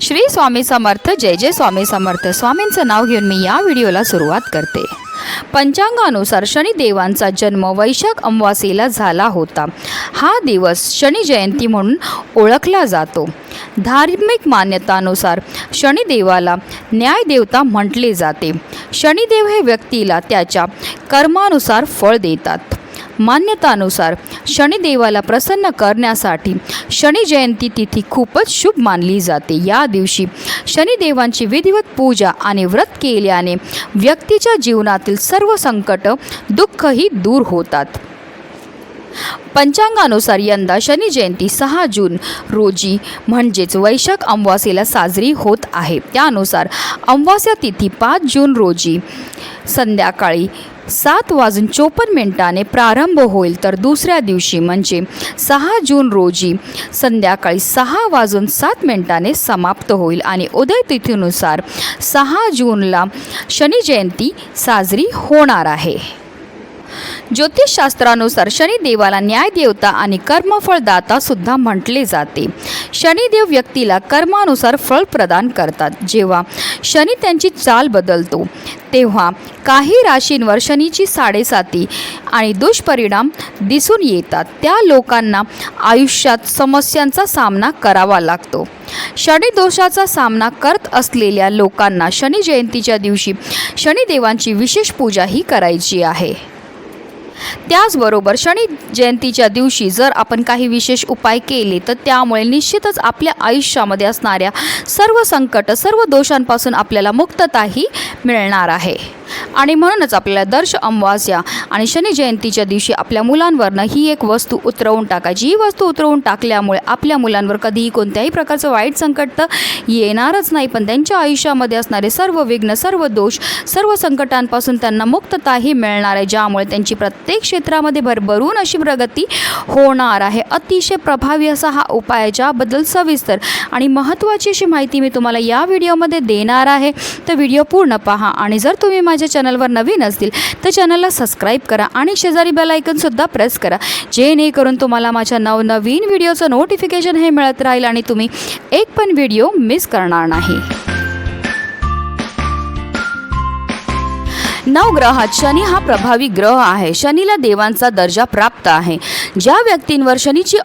श्री स्वामी समर्थ जय जय स्वामी समर्थ. स्वामींचं नाव घेऊन मी या व्हिडिओला सुरुवात करते. पंचांगानुसार शनिदेवांचा जन्म वैशाख अमावास्येला झाला होता. हा दिवस शनी जयंती म्हणून ओळखला जातो. धार्मिक मान्यतानुसार शनिदेवाला न्यायदेवता म्हटले जाते. शनिदेव हे व्यक्तीला त्याच्या कर्मानुसार फळ देतात. मान्यतानुसार शनिदेवाला प्रसन्न करण्यासाठी शनी जयंती तिथी खूपच शुभ मानली जाते. या दिवशी शनिदेवांची विधिवत पूजा आणि व्रत केल्याने व्यक्तीच्या जीवनातील सर्व संकट दुःखही दूर होतात. पंचांगानुसार यंदा शनी जयंती सहा जून रोजी म्हणजेच वैशाख अमावास्येला साजरी होत आहे. त्यानुसार अमावास्या तिथी पाच जून रोजी संध्याकाळी सात वाजून चोपन्न मिनिटाने प्रारंभ होईल तर दुसऱ्या दिवशी म्हणजे सहा जून रोजी संध्याकाळी सहा वाजून सात मिनिटाने समाप्त होईल आणि उदय तिथीनुसार सहा जूनला शनी जयंती साजरी होणार आहे. ज्योतिषशास्त्रानुसार शनिदेवाला न्यायदेवता आणि कर्मफळदाता सुद्धा म्हटले जाते. शनिदेव व्यक्तीला कर्मानुसार फळ प्रदान करतात. जेव्हा शनी त्यांची चाल बदलतो तेव्हा काही राशींवर शनीची साडेसाती आणि दुष्परिणाम दिसून येतात. त्या लोकांना आयुष्यात समस्यांचा सामना करावा लागतो. शनिदोषाचा सामना करत असलेल्या लोकांना शनी जयंतीच्या दिवशी शनिदेवांची विशेष पूजाही करायची आहे. त्याचबरोबर शनी जयंतीच्या दिवशी जर आपण काही विशेष उपाय केले तर त्यामुळे निश्चितच आपल्या आयुष्यामध्ये असणाऱ्या सर्व संकट सर्व दोषांपासून आपल्याला मुक्तताही मिळणार आहे. आणि म्हणूनच आपल्याला दर्श अमावास्या आणि शनी जयंतीच्या दिवशी आपल्या मुलांवरनं ही एक वस्तू उतरवून टाकायची. ही वस्तू उतरवून टाकल्यामुळे आपल्या मुलांवर कधीही कोणत्याही प्रकारचं वाईट संकट तर येणारच नाही. पण त्यांच्या आयुष्यामध्ये असणारे सर्व विघ्न सर्व दोष सर्व संकटांपासून त्यांना मुक्तताही मिळणार आहे. ज्यामुळे त्यांची प्रत्येक क्षेत्रामध्ये भरभरून अशी प्रगती होणार आहे. अतिशय प्रभावी असा हा उपाय आहे ज्याबद्दल सविस्तर आणि महत्त्वाची अशी माहिती मी तुम्हाला या व्हिडिओमध्ये देणार आहे. तर व्हिडिओ पूर्ण पहा आणि जर तुम्ही माझ्या चॅनलवर नवीन असतील तर चॅनलला सबस्क्राईब करा आणि शेजारी बेल आयकनसुद्धा प्रेस करा. जेणेकरून तुम्हाला माझ्या नवनवीन व्हिडिओचं नोटिफिकेशन हे मिळत राहील आणि तुम्ही एक पण व्हिडिओ मिस करणार नाही. नवग्रहात शनी हा प्रभावी ग्रह आहे. शनीला देवांचा दर्जा प्राप्त आहे. ज्या व्यक्तींवर शनीची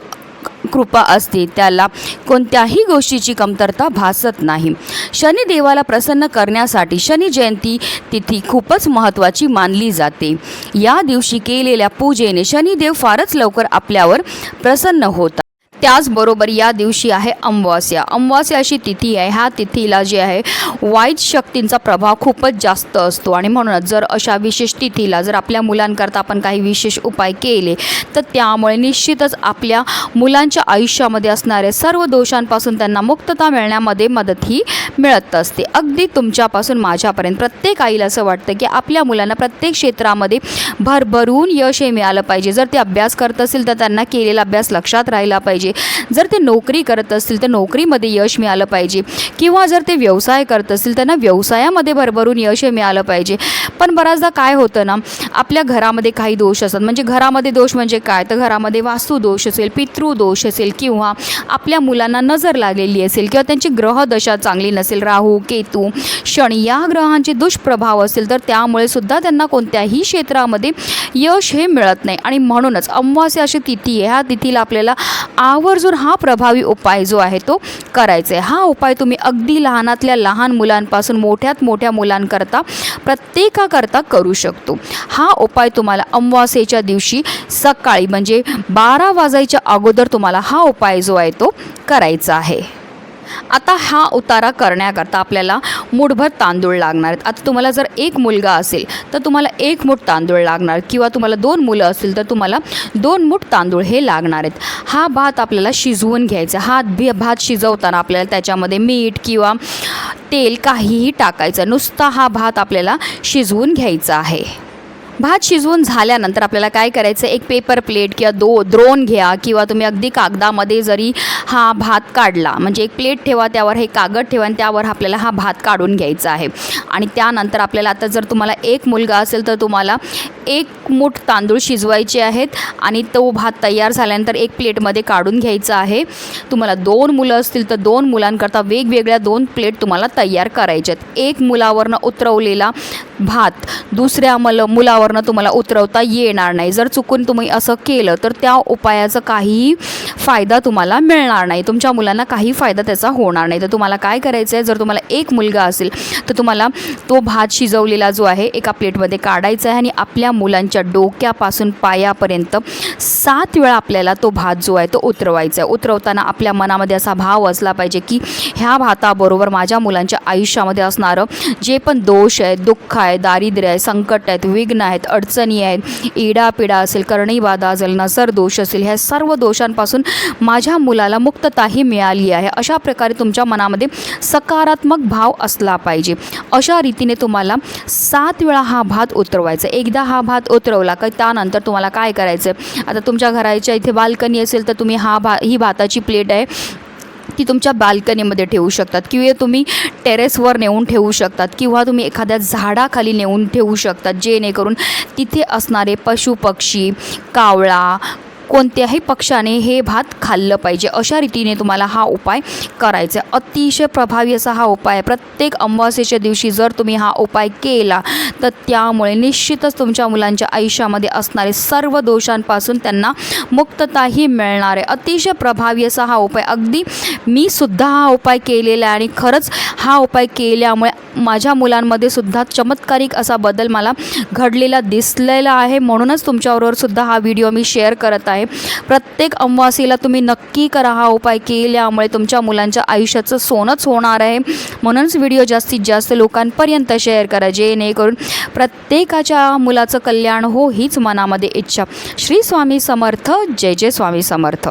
कृपा असते. त्याला कोणत्याही गोष्टीची कमतरता भासत नाही. शनिदेवाला प्रसन्न करण्यासाठी शनी जयंती तिथी खूपच महत्त्वाची मानली जाते. या दिवशी केलेल्या पूजेने शनिदेव फारच लवकर आपल्यावर प्रसन्न होतात. त्याचबरोबर या दिवशी आहे अमावास्या. अमावास्या अशी तिथी आहे. ह्या तिथीला जी आहे वाईट शक्तींचा प्रभाव खूपच जास्त असतो. आणि म्हणूनच जर अशा विशेष तिथीला जर आपल्या मुलांकरता आपण काही विशेष उपाय केले तर त्यामुळे निश्चितच आपल्या मुलांच्या आयुष्यामध्ये असणाऱ्या सर्व दोषांपासून त्यांना मुक्तता मिळण्यामध्ये मदत ही मिळत असते. अगदी तुमच्यापासून माझ्यापर्यंत प्रत्येक आईला असं वाटतं की आपल्या मुलांना प्रत्येक क्षेत्रामध्ये भरभरून यश हे मिळालं पाहिजे. जर ते अभ्यास करत असेल तर त्यांना केलेला अभ्यास लक्षात राहिला पाहिजे. जर ते नोकरी करत असतील तर नोकरीमध्ये यश मिळालं पाहिजे. किंवा जर ते व्यवसाय करत असतील त्यांना व्यवसायामध्ये भरभरून यश हे मिळालं पाहिजे. पण बऱ्याचदा काय होतं ना आपल्या घरामध्ये काही दोष असतात. म्हणजे घरामध्ये दोष म्हणजे काय? तर घरामध्ये वास्तुदोष असेल पितृदोष असेल किंवा आपल्या मुलांना नजर लागलेली असेल किंवा त्यांची ग्रहदशा चांगली नसेल राहू केतू शनी या ग्रहांचे दुष्प्रभाव असेल तर त्यामुळे सुद्धा त्यांना कोणत्याही क्षेत्रामध्ये यश हे मिळत नाही. आणि म्हणूनच अमावास्या अशी तिथी आहे. ह्या तिथीला आपल्याला आव आवर्जून हा प्रभावी उपाय जो आहे तो करायचा आहे. हा उपाय तुम्ही अगदी लहानातल्या लहान मुलांपासून मोठ्यात मोठ्या मुलांकरता प्रत्येकाकरता करू शकतो. हा उपाय तुम्हाला अमावास्येच्या दिवशी सकाळी म्हणजे बारा वाजायच्या अगोदर तुम्हाला हा उपाय जो आहे तो करायचा आहे. आता हा उतारा करण्याकरता आपल्याला मूठभर तांदूळ लागणार आहेत. आता तुम्हाला जर एक मुलगा असेल तर तुम्हाला एक मूठ तांदूळ लागणार. किंवा तुम्हाला दोन मुलं असतील तर तुम्हाला दोन मूठ तांदूळ हे लागणार आहेत. हा भात आपल्याला शिजवून घ्यायचा. हा भी भात शिजवताना आपल्याला त्याच्यामध्ये मीठ किंवा तेल काहीही टाकायचं. नुसता हा भात आपल्याला शिजवून घ्यायचा आहे. भात शिजवून झाल्यानंतर आपल्याला काय करायचं? एक पेपर प्लेट किंवा दो द्रोण घ्या किंवा तुम्ही अगदी कागदामध्ये जरी हा भात काढला म्हणजे एक प्लेट ठेवा त्यावर हे कागद ठेवा आणि त्यावर आपल्याला हा भात काढून घ्यायचा आहे. आणि त्यानंतर आपल्याला आता जर तुम्हाला एक मुलगा असेल तर तुम्हाला एक मूठ तांदूळ शिजवायचे आहेत आणि तो भात तयार झाल्यानंतर एक प्लेटमध्ये काढून घ्यायचा आहे. तुम्हाला दोन मुलं असतील तर दोन मुलांकरता वेगवेगळ्या दोन प्लेट तुम्हाला तयार करायच्या आहेत. एक मुलावरनं उतरवलेला भात दुसऱ्या मल मुलावरनं तुम्हाला उतरवता येणार नाही. जर चुकून तुम्ही असं केलं तर त्या उपायाचा काहीही फायदा तुम्हाला मिळणार नाही. तुमच्या मुलांना काही फायदा त्याचा होणार नाही. तर तुम्हाला काय करायचं आहे जर तुम्हाला एक मुलगा असेल तर तुम्हाला तो भात शिजवलेला जो आहे एका प्लेटमध्ये काढायचा आहे आणि आपल्या मुलांच्या डोक्यापासून पायापर्यंत सात वेळा आपल्याला तो भात जो आहे तो उतरवायचा आहे. उतरवताना आपल्या मनामध्ये असा भाव असला पाहिजे की ह्या भाताबरोबर माझ्या मुलांच्या आयुष्यामध्ये असणारं जे पण दोष आहे दुःख आहे दारिद्र्य आहे संकट आहेत विघ्न आहे आहेत अडचणी आहेत इडापिडा असेल करणीबाधा असेल नजर दोष असेल ह्या सर्व दोषांपासून माझ्या मुलाला मुक्तताही मिळाली आहे. अशा प्रकारे तुमच्या मनामध्ये सकारात्मक भाव असला पाहिजे. अशा रीतीने तुम्हाला सात वेळा हा भात उतरवायचा. एकदा हा भात उतरवला का त्यानंतर तुम्हाला काय करायचं आहे आता तुमच्या घराच्या इथे बाल्कनी असेल तर तुम्ही हा भा ही भाताची प्लेट आहे. ती तुमच्या बाल्कनीमध्ये ठेवू शकतात किंवा तुम्ही टेरेसवर नेऊन ठेवू शकतात किंवा तुम्ही एखाद्या झाडाखाली नेऊन ठेवू शकतात जेणेकरून तिथे असणारे पशुपक्षी कावळा कोणत्याही पक्षाने हे भात खाल्लं पाहिजे. अशा रीतीने तुम्हाला हा उपाय करायचा आहे. अतिशय प्रभावी असा हा उपाय प्रत्येक अमावास्येच्या दिवशी जर तुम्ही हा उपाय केला तर त्यामुळे निश्चितच तुमच्या मुलांच्या आयुष्यामध्ये असणारे सर्व दोषांपासून त्यांना मुक्तताही मिळणार आहे. अतिशय प्रभावी असा हा उपाय. अगदी मी सुद्धा हा उपाय केलेला आहे आणि खरंच हा उपाय केल्यामुळे माझ्या मुलांमध्ये सुद्धा चमत्कारिक असा बदल मला घडलेला दिसलेला आहे. म्हणूनच तुमच्याबरोबर सुद्धा हा व्हिडिओ मी शेअर करत आहे. प्रत्येक अमावास्येला तुम्ही नक्की करा हा उपाय केल्यामुळे तुमच्या मुलांच्या आयुष्याचं सोनंच होणार आहे. म्हणूनच व्हिडिओ जास्तीत जास्त लोकांपर्यंत शेअर करा जेणेकरून प्रत्येकाच्या मुलाचं कल्याण हो हीच मनामध्ये इच्छा. श्री स्वामी समर्थ जय जय स्वामी समर्थ.